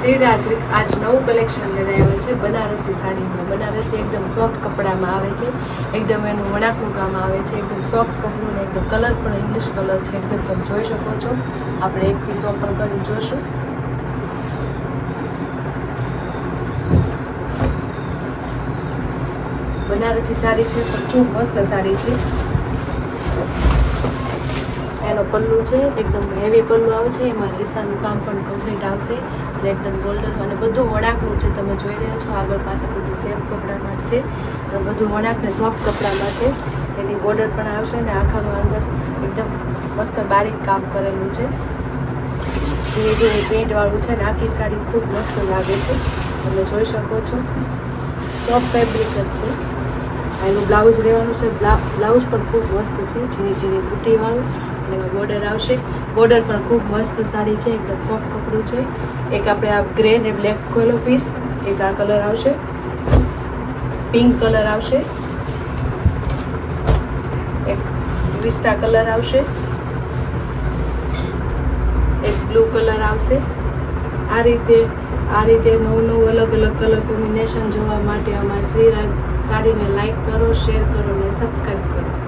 શ્રીરાજ આજ નવું કલેક્શન લઈને આવ્યા છે. બનારસી સાડીમાં. બનારસી એકદમ સોફ્ટ કપડામાં આવે છે. એકદમ એનું વણાકનું કામ આવે છે. એકદમ સોફ્ટ કપડું ને એકદમ કલર પણ ઇંગ્લિશ કલર છે. એકદમ તમે જોઈ શકો છો. આપણે એક પીસ ઓપન કરી જોશું. બનારસી સાડી છે. તો ખૂબ મસ્ત સાડી છે. એનો પલ્લુ છે, એકદમ હેવી પલ્લુ આવે છે, એમાં રેસાનું કામ પણ કમ્પ્લીટ આવશે. એટલે એકદમ ગોલ્ડન અને બધું વણાકનું છે, તમે જોઈ રહ્યા છો, આગળ પાછળ બધું સેમ કપડામાં છે. બધું વણાકને સોફ્ટ કપડામાં છે. એની બોર્ડર પણ આવશે અને આખામાં અંદર એકદમ મસ્ત બારીક કામ કરેલું છે. જે જે પેન્ટવાળું છે ને, આખી સાડી ખૂબ મસ્ત લાગે છે. તમે જોઈ શકો છો. સોફ્ટ ફેબ્રિક જ છે. એનું બ્લાઉઝ રહેવાનું છે. બ્લા- બ્લાઉઝ પણ ખૂબ મસ્ત છે. ઝીણી ઝીણી બુટીવાળું. અને એમાં બોર્ડર આવશે. બોર્ડર પણ ખૂબ મસ્ત સારી છે. એકદમ સોફ્ટ કપડું છે. એક આપણે આ ગ્રે ને બ્લેક કલર પીસ એક આ કલર આવશે. પિંક કલર આવશે. એક વિસ્તા કલર આવશે. એક બ્લુ કલર આવશે. આ રીતે આ રીતે નવું નવું અલગ અલગ કલર કોમ્બિનેશન જોવા માટે અમારા શ્રીરાજ સાડીને લાઈક કરો શેર કરો અને સબસ્ક્રાઈબ કરો.